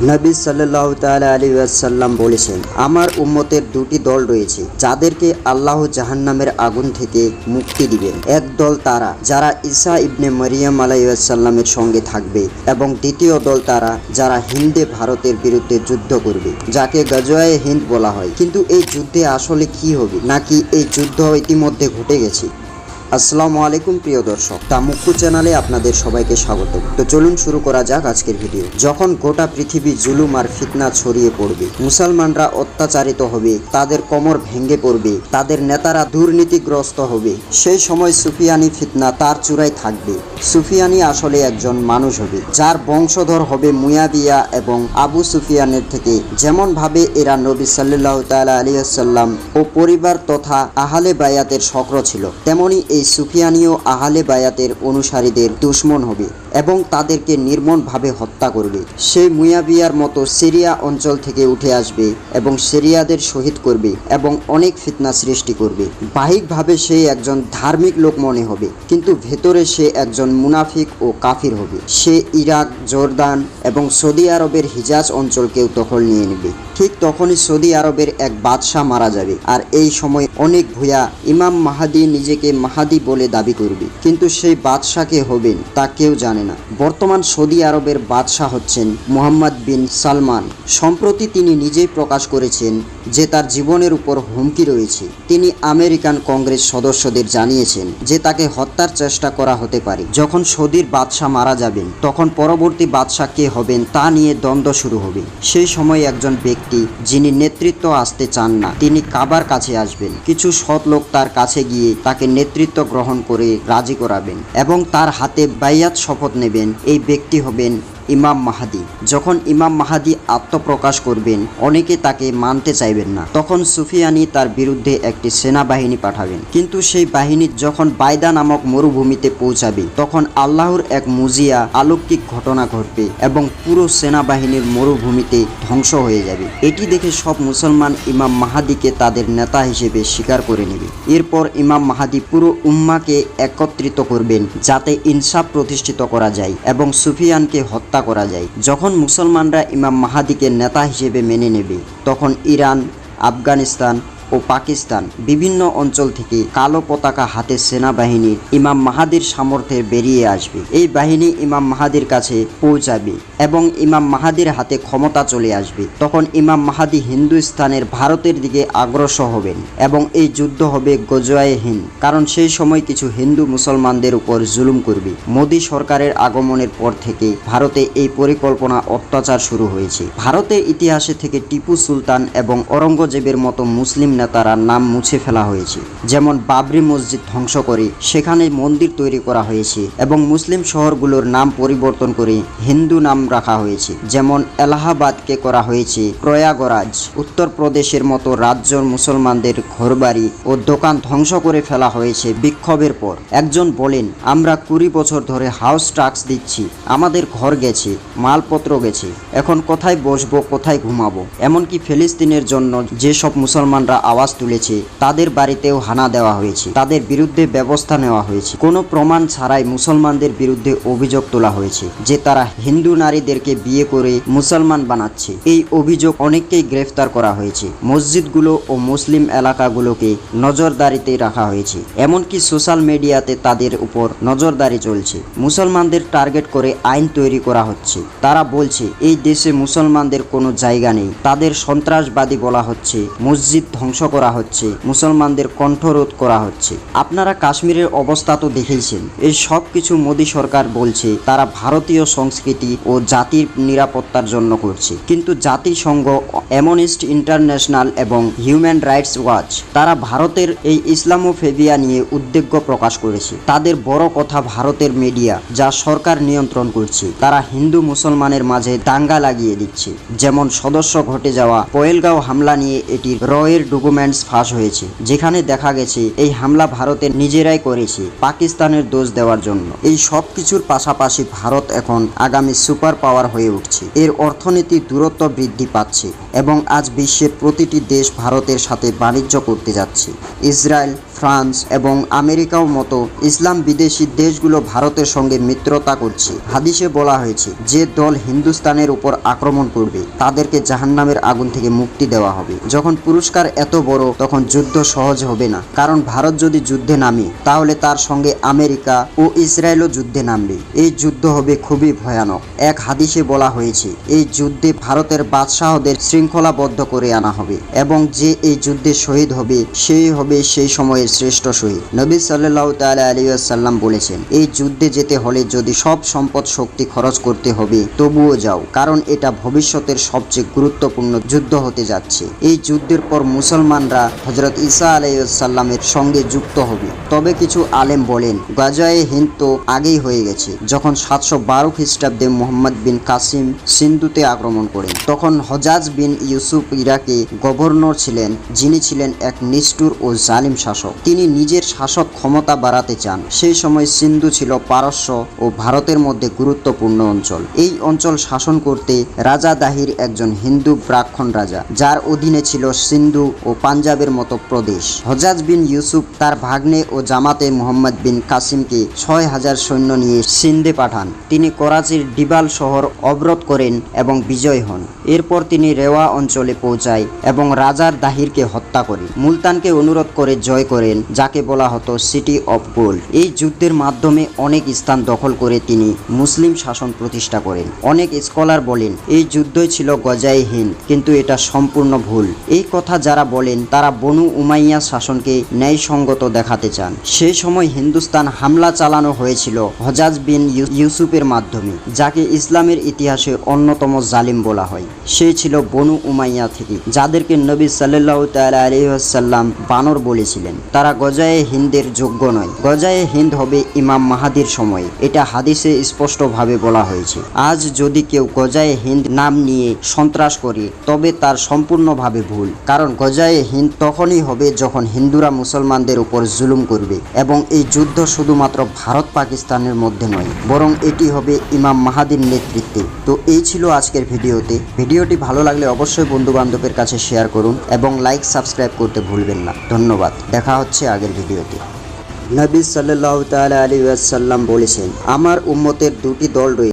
নবী সাল্লাহ তালা আলী আসাল্লাম বলেছেন, আমার উম্মতের দুটি দল রয়েছে, যাদেরকে আল্লাহ জাহান্নামের আগুন থেকে মুক্তি দিবেন। এক দল তারা, যারা ঈসা ইবনে মারিয়াম আলাইসাল্লামের সঙ্গে থাকবে এবং দ্বিতীয় দল তারা, যারা হিন্দে ভারতের বিরুদ্ধে যুদ্ধ করবে, যাকে গজওয়ায়ে হিন্দ বলা হয়। কিন্তু এই যুদ্ধে আসলে কি হবে? নাকি এই যুদ্ধ ইতিমধ্যে ঘটে গেছে? আসসালামু আলাইকুম প্রিয় দর্শক তা তামুক্কু চ্যানেলে আপনাদের সবাইকে স্বাগত। তো চলুন শুরু করা যাক আজকের ভিডিও। যখন গোটা পৃথিবী জুলুম আর ফিতনা ছড়িয়ে পড়বে, মুসলমানরা অত্যাচারিত হবে, তাদের কোমর ভেঙে পড়বে, তাদের নেতারা দুর্নীতিগ্রস্ত হবে, সেই সময় সুফিয়ানি ফিতনা তার চূড়ায় থাকবে। সুফিয়ানি আসলে একজন মানুষ হবে, যার বংশধর হবে মুয়াবিয়া এবং আবু সুফিয়ানের থেকে। যেমন ভাবে এরা নবী সাল্লাহ তালা আলিয়াল্লাম ও পরিবার তথা আহলে বায়াতের শক্র ছিল, তেমনি এই সুফিয়ানীয় আহলে বায়াতের অনুসারীদের দুশ্মন হবে এবং তাদেরকে নির্মমভাবে হত্যা করবে। সেই মুয়াবিয়ার মতো সিরিয়া অঞ্চল থেকে উঠে আসবে এবং সিরিয়াদের শহীদ করবে এবং অনেক ফিতনা সৃষ্টি করবে। বাহিকভাবে সে একজন ধার্মিক লোক মনে হবে, কিন্তু ভেতরে সে একজন মুনাফিক ও কাফির হবে। সে ইরাক, জর্দান এবং সৌদি আরবের হিজাজ অঞ্চলকেও দখল নিয়ে নেবে। ঠিক তখনই সৌদি আরবের এক বাদশাহ মারা যাবে। আর এই সময় অনেক ভূয়া ইমাম মাহাদি নিজেকে মাহাদি বলে দাবি করবে। কিন্তু সেই বাদশাকে হবেন তা কেউ জানে না। বর্তমান সৌদি আরবের বাদশাহ হচ্ছেন মোহাম্মদ বিন সালমান। সম্প্রতি তিনি নিজেই প্রকাশ করেছেন যে তার জীবনের উপর হুমকি রয়েছে। তিনি আমেরিকান কংগ্রেস সদস্যদের জানিয়েছেন যে তাকে হত্যার চেষ্টা করা হতে পারে। যখন সৌদির বাদশাহ মারা যাবেন, তখন পরবর্তী বাদশাহ কে হবেন তা নিয়ে দ্বন্দ্ব শুরু হবে। সেই সময় একজন ব্যক্তি, যিনি নেতৃত্ব আসতে চান না, তিনি কাবার কাছে আসবেন। কিছু সৎ লোক তার কাছে গিয়ে তাকে নেতৃত্ব গ্রহণ করে রাজি করাবেন এবং তার হাতে বাইয়াত শপথ নেবেন। এই ব্যক্তি হবেন ইমাম মাহাদি। যখন ইমাম মাহাদি আত্মপ্রকাশ করবেন, অনেকে তাকে মানতে চাইবেন না। তখন সুফিয়ানি তার বিরুদ্ধে একটি সেনাবাহিনী পাঠাবেন। কিন্তু সেই বাহিনী যখন বাইদা নামক মরুভূমিতে পৌঁছাবে, তখন আল্লাহর এক মুজিয়া আলৌকিক ঘটনা ঘটবে এবং পুরো সেনাবাহিনীর মরুভূমিতে ধ্বংস হয়ে যাবে। এটি দেখে সব মুসলমান ইমাম মাহাদিকে তাদের নেতা হিসেবে স্বীকার করে নেবে। এরপর ইমাম মাহাদি পুরো উম্মাকে একত্রিত করবেন, যাতে ইনসাফ প্রতিষ্ঠিত করা যায় এবং সুফিয়ানকে হত্যা হত্যা করা যায়। যখন মুসলমানরা ইমাম মাহাদিকে নেতা হিসেবে মেনে নেবে তখন ইরান আফগানিস্তান ও পাকিস্তান বিভিন্ন অঞ্চল থেকে কালো পতাকা হাতে সেনাবাহিনীর ইমাম মাহাদির সামর্থ্যে বেরিয়ে আসবে। এই বাহিনী ইমাম মাহাদির কাছে পৌঁছাবে এবং ইমাম মাহাদির হাতে ক্ষমতা চলে আসবে। তখন ইমাম মাহাদি হিন্দুস্তানের ভারতের দিকে অগ্রসর হবেন এবং এই যুদ্ধ হবে গজওয়ায়ে হিন্দ, কারণ সেই সময় কিছু হিন্দু মুসলমানদের উপর জুলুম করবে। মোদী সরকারের আগমনের পর থেকে ভারতে এই পরিকল্পনা অত্যাচার শুরু হয়েছে। ভারতের ইতিহাসে থেকে টিপু সুলতান এবং অরঙ্গজেবের মতো মুসলিম নেতারা নাম মুছে ফেলা হয়েছে। যেমন বাবরি মসজিদ ধ্বংস করে সেখানে মন্দির তৈরি করা হয়েছে এবং মুসলিম শহরগুলোর নাম পরিবর্তন করে হিন্দু নাম রাখা হয়েছে। যেমন এলাহাবাদকে করা হয়েছে প্রয়াগরাজ। উত্তরপ্রদেশের মতো রাজ্যর মুসলমানদের ঘরবাড়ি ও দোকান ধ্বংস করে ফেলা হয়েছে বিক্ষোভের পর। একজন বলেন, আমরা কুড়ি বছর ধরে হাউস ট্যাক্স দিচ্ছি, আমাদের ঘর গেছে, মালপত্র গেছে, এখন কোথায় বসবো, কোথায় ঘুমাবো? এমনকি ফিলিস্তিনের জন্য যেসব মুসলমানরা আওয়াজ তুলেছে। তাদের বাড়িতেও হানা দেওয়া হয়েছে। তাদের বিরুদ্ধে ব্যবস্থা নেওয়া হয়েছে। কোনো প্রমাণ ছাড়াই মুসলমানদের বিরুদ্ধে অভিযোগ তোলা হয়েছে যে তারা হিন্দু নারীদেরকে বিয়ে করে মুসলমান বানাচ্ছে। এই অভিযোগ অনেককেই গ্রেফতার করা হয়েছে। মসজিদগুলো ও মুসলিম এলাকাগুলোকে নজরদারিতে রাখা হয়েছে। এমনকি সোশ্যাল মিডিয়াতে তাদের উপর নজরদারি চলছে। মুসলমানদের টার্গেট করে আইন তৈরি করা হচ্ছে। তারা বলছে, এই দেশে মুসলমানদের কোনো জায়গা নেই। তাদের সন্ত্রাসবাদী বলা হচ্ছে, মসজিদ ধ্বংস করা হচ্ছে, মুসলমানদের কণ্ঠরোধ করা হচ্ছে। আপনারা কাশ্মীরের অবস্থা তো দেখেইছেন। এই সব কিছু মোদী সরকার বলছে, তারা ভারতীয় সংস্কৃতি ও জাতির নিরাপত্তার জন্য করছে। কিন্তু জাতিসংঘ অ্যামনিস্ট ইন্টারন্যাশনাল এবং হিউম্যান রাইটস ওয়াচ তারা ভারতের এই ইসলামোফেবিয়া নিয়ে উদ্বেগ প্রকাশ করেছে। তাদের বড় কথা ভারতের মিডিয়া, যা সরকার নিয়ন্ত্রণ করছে। তারা হিন্দু মুসলমানের মাঝে দাঙ্গা লাগিয়ে দিচ্ছে। যেমন সদস্য ঘটে যাওয়া পয়েলগাঁও হামলা নিয়ে এটি রয়ের ডকুমেন্টস ফাঁস হয়েছে, যেখানে দেখা গেছে এই হামলা ভারতের নিজেরাই করেছে, পাকিস্তানের দোষ দেওয়ার জন্য। এই সব কিছুর পাশাপাশি ভারত এখন আগামী সুপার পাওয়ার হয়ে উঠছে। এর অর্থনীতি দূরত্ব বৃদ্ধি পাচ্ছে এবং আজ বিশ্বের প্রতিটি দেশ ভারতের সাথে বাণিজ্য করতে যাচ্ছে। ইসরায়েল ফ্রান্স এবং আমেরিকাও মতো ইসলাম বিদেশি দেশগুলো ভারতের সঙ্গে মিত্রতা করছে। হাদিসে বলা হয়েছে, যে দল হিন্দুস্তানের উপর আক্রমণ করবে, তাদেরকে জাহান্নামের আগুন থেকে মুক্তি দেওয়া হবে। যখন পুরস্কার এত বড়, তখন যুদ্ধ সহজ হবে না। কারণ ভারত যদি যুদ্ধে নামে, তাহলে তার সঙ্গে আমেরিকা ও ইসরায়েলও যুদ্ধে নামবে। এই যুদ্ধ হবে খুবই ভয়ানক। এক হাদিসে বলা হয়েছে, এই যুদ্ধে ভারতের বাদশাহদের শৃঙ্খলাবদ্ধ করে আনা হবে এবং যে এই যুদ্ধে শহীদ হবে, সেই হবে সেই সময়ের শ্রেষ্ঠ শহীদ। নবী সাল্লাহ তালা আলী সাল্লাম বলেছেন, এই যুদ্ধে যেতে হলে যদি সব সম্পদ শক্তি খরচ করতে হবে, তবুও যাও, কারণ এটা ভবিষ্যতের সবচেয়ে গুরুত্বপূর্ণ যুদ্ধ হতে যাচ্ছে। এই যুদ্ধের পর মুসলমানরা হজরত ঈসা আলাইসাল্লামের সঙ্গে যুক্ত হবে। তবে কিছু আলেম বলেন, গাজায়ে হিন্দ তো আগেই হয়ে গেছে। যখন সাতশো বারো খ্রিস্টাব্দে মোহাম্মদ বিন কাসিম সিন্ধুতে আক্রমণ করেন, তখন হজাজ বিন ইউসুফ ইরাকে গভর্নর ছিলেন, যিনি ছিলেন এক নিষ্ঠুর ও জালিম শাসক। তিনি নিজের শাসক ক্ষমতা বাড়াতে চান। সেই সময় সিন্ধু ছিল পারস্য ও ভারতের মধ্যে গুরুত্বপূর্ণ অঞ্চল। এই অঞ্চল শাসন করতে রাজা দাহির একজন হিন্দু ব্রাহ্মণ রাজা, যার অধীনে ছিল সিন্ধু ও পাঞ্জাবের মতো প্রদেশ। হজাজ বিন ইউসুফ তার ভাগ্নে ও জামাতে মোহাম্মদ বিন কাসিমকে ছয় হাজার সৈন্য নিয়ে সিন্ধে পাঠান। তিনি করাচির ডিবাল শহর অবরোধ করেন এবং বিজয় হন। এরপর তিনি রেওয়া অঞ্চলে পৌঁছায় এবং রাজার দাহিরকে হত্যা করেন। মুলতানকে অনুরোধ করে জয় করেন, যাকে বলা হতো সিটি অফ গোল্ড এই যুদ্ধের মাধ্যমে অনেক স্থান দখল করে তিনি মুসলিম শাসন প্রতিষ্ঠা করেন। অনেক স্কলার বলেন, এই যুদ্ধই ছিল গজাই হিন্দ, কিন্তু এটা সম্পূর্ণ ভুল। এই কথা যারা বলেন, তারা বনু উমাইয়া শাসনকে ন্যায়সঙ্গত দেখাতে চান। সেই সময় হিন্দুস্তান হামলা চালানো হয়েছিল হজাজ বিন ইউসুফের মাধ্যমে, যাকে ইসলামের ইতিহাসে অন্যতম জালিম বলা হয়। সে ছিল বনু উমাইয়া থেকে, যাদেরকে নবী সাল্লাহ তালা আলহাম বানর বলেছিলেন। তারা গজায়ে হিন্দের যোগ্য নয়। গজায়ে হিন্দ হবে ইমাম মাহাদির সময়ে। এটা হাদিসে স্পষ্টভাবে বলা হয়েছে। আজ যদি কেউ গজায়ে হিন্দ নাম নিয়ে সন্ত্রাস করে, তবে তার সম্পূর্ণভাবে ভুল। কারণ গজায়ে হিন্দ তখনই হবে যখন হিন্দুরা মুসলমানদের উপর জুলুম করবে এবং এই যুদ্ধ শুধুমাত্র ভারত পাকিস্তানের মধ্যে নয়, বরং এটি হবে ইমাম মাহাদির নেতৃত্বে। তো এই ছিল আজকের ভিডিওতে। ভিডিওটি ভালো লাগলে অবশ্যই বন্ধুবান্ধবের কাছে শেয়ার করুন এবং লাইক সাবস্ক্রাইব করতে ভুলবেন না। ধন্যবাদ। দেখা হচ্ছে আগের ভিডিওতে। নবী সাল্লাহ তাল আলী আসাল্লাম বলেছেন, আমার উম্মতের দুটি দল রয়েছে